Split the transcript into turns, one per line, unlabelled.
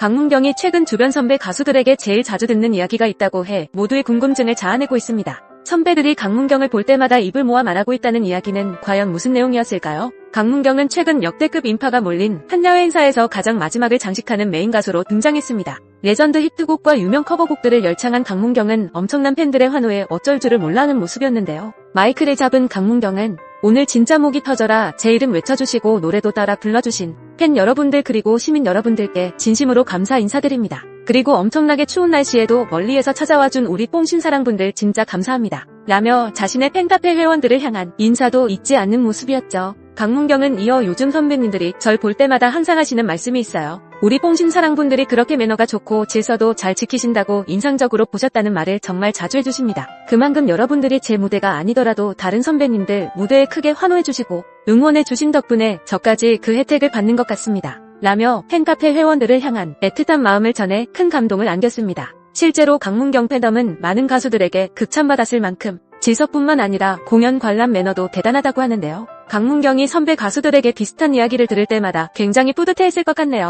강문경이 최근 주변 선배 가수들에게 제일 자주 듣는 이야기가 있다고 해 모두의 궁금증을 자아내고 있습니다. 선배들이 강문경을 볼 때마다 입을 모아 말하고 있다는 이야기는 과연 무슨 내용이었을까요? 강문경은 최근 역대급 인파가 몰린 한야회 행사에서 가장 마지막을 장식하는 메인 가수로 등장했습니다. 레전드 히트곡과 유명 커버곡들을 열창한 강문경은 엄청난 팬들의 환호에 어쩔 줄을 몰라하는 모습이었는데요. 마이크를 잡은 강문경은 오늘 진짜 목이 터져라 제 이름 외쳐주시고 노래도 따라 불러주신 팬 여러분들 그리고 시민 여러분들께 진심으로 감사 인사드립니다. 그리고 엄청나게 추운 날씨에도 멀리에서 찾아와준 우리 뽕신 사랑분들 진짜 감사합니다. 라며 자신의 팬카페 회원들을 향한 인사도 잊지 않는 모습이었죠. 강문경은 이어 요즘 선배님들이 절 볼 때마다 항상 하시는 말씀이 있어요. 우리 뽕신 사랑분들이 그렇게 매너가 좋고 질서도 잘 지키신다고 인상적으로 보셨다는 말을 정말 자주 해주십니다. 그만큼 여러분들이 제 무대가 아니더라도 다른 선배님들 무대에 크게 환호해주시고 응원해주신 덕분에 저까지 그 혜택을 받는 것 같습니다. 라며 팬카페 회원들을 향한 애틋한 마음을 전해 큰 감동을 안겼습니다. 실제로 강문경 팬덤은 많은 가수들에게 극찬받았을 만큼 질서뿐만 아니라 공연 관람 매너도 대단하다고 하는데요. 강문경이 선배 가수들에게 비슷한 이야기를 들을 때마다 굉장히 뿌듯해했을 것 같네요.